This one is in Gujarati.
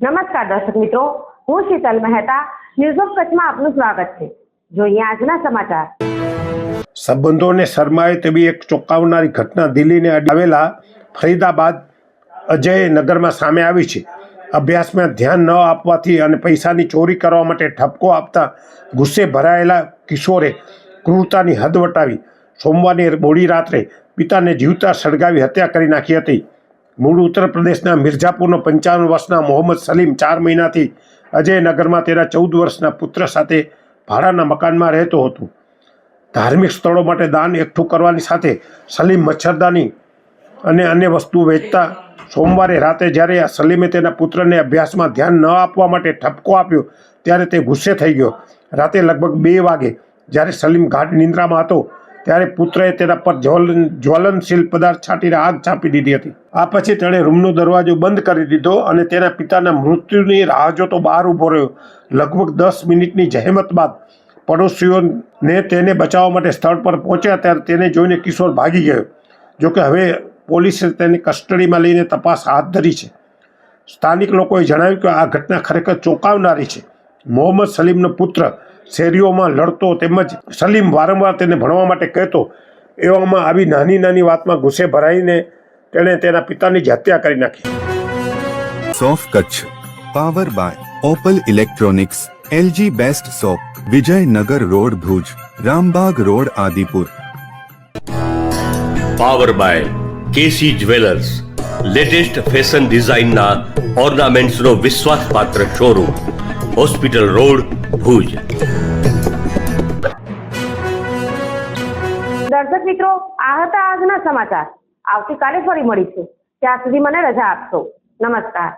નમસ્કાર દર્શક મિત્રો, હું શીતલ મહેતા ન્યૂઝ ઓફ કચ્છમાં આપનું સ્વાગત છે. જોઈએ આજના સમાચાર. સંબંધોને શરમાય તેવી એક ચોંકાવનારી ઘટના દિલ્હીને આવેલા ફરીદાબાદ અજય નગરમાં સામે આવી છે. અભ્યાસમાં ધ્યાન ન આપવાથી અને પૈસાની ચોરી કરવા માટે ઠપકો આપતા ગુસ્સે ભરાયેલા કિશોરે ક્રૂરતાની હદ વટાવી. સોમવારની મોડી રાત્રે પિતાને જીવતા સળગાવી હત્યા કરી નાખી હતી. મૂળ ઉત્તર પ્રદેશના મિર્ઝાપુરનો પંચાવન વર્ષના મોહમ્મદ સલીમ ચાર મહિનાથી અજયનગરમાં તેના ચૌદ વર્ષના પુત્ર સાથે ભાડાના મકાનમાં રહેતો હતો. ધાર્મિક સ્થળો માટે દાન એકઠું કરવાની સાથે સલીમ મચ્છરદાની અને અન્ય વસ્તુ વેચતા સોમવારે રાતે જ્યારે સલીમે તેના પુત્રને અભ્યાસમાં ધ્યાન ન આપવા માટે ઠપકો આપ્યો ત્યારે તે ગુસ્સે થઈ ગયો. રાતે લગભગ બે વાગે જ્યારે સલીમ ગાઢ નિંદ્રામાં હતો ત્યારે પુત્રએ તેના પર જ્વલન જ્વલનશીલ પદાર્થ છાંટીને આગ છાપી દીધી હતી. આ પછી તેણે રૂમનો દરવાજો બંધ કરી દીધો અને તેના પિતાના મૃત્યુની રાહ જોતો બહાર ઊભો રહ્યો. લગભગ દસ મિનિટની જહેમત બાદ પડોશીઓને તેને બચાવવા માટે સ્થળ પર પહોંચ્યા ત્યારે તેને જોઈને કિશોર ભાગી ગયો. જોકે હવે પોલીસે તેને કસ્ટડીમાં લઈને તપાસ હાથ ધરી છે. સ્થાનિક લોકોએ જણાવ્યું કે આ ઘટના ખરેખર ચોંકાવનારી છે. મોહમ્મદ સલીમનો પુત્ર શેરીઓમાં લડતો તેમજ સલીમ વારંવાર તેને ભણવા માટે કહેતો એવામાં આવી નાની નાની વાતમાં ગુસ્સે ભરાઈને તેણે તેના પિતાની જ હત્યા કરી નાખી. સોફ Kutch power by Opal electronics LG best shop Vijaynagar road Bhuj Rambagh road Adipur. Power by KC jewellers latest fashion ડિઝાઇનના ઓર્નામેન્ટ્સનો વિશ્વાસપાત્ર શોરૂમ હોસ્પિટલ રોડ ભુજ. દર્શક મિત્રો, આ હતા આજના સમાચાર. આવતીકાલે ફરી મળીશું. ત્યાં સુધી મને રજા આપશો. નમસ્કાર.